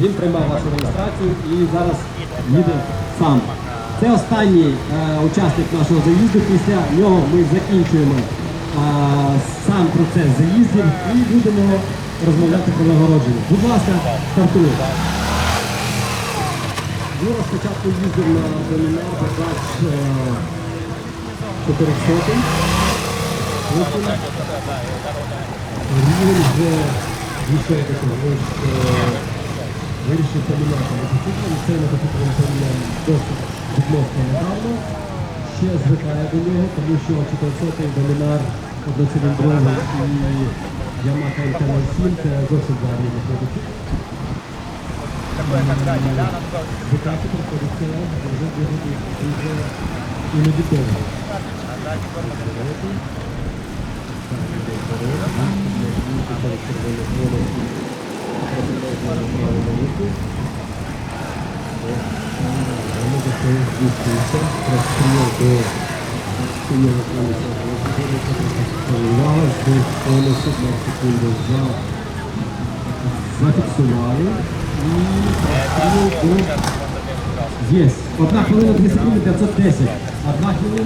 Він приймав вашу реєстрацію і зараз їде сам. Це останній е, учасник нашого заїзду. Після нього ми закінчуємо е, сам процес заїздів і будемо розмовляти про нагородження. Будь ласка, стартуємо. Юра спочатку їздив на домінар Баклач 400. Рівень вже того, що вирішив поміняти мотоцикл. і Цей мотоцикл він поміняв досить відносно недавно. Ще звикає до нього, тому що 400-й домінар одноциліндровий і Yamaha MT-07 це зовсім два різних мотоцикли. Звикати приходиться вже дуже іноді довго. Воно до... Є. Одна хвилина 2 секунди 510. Одна хвилина.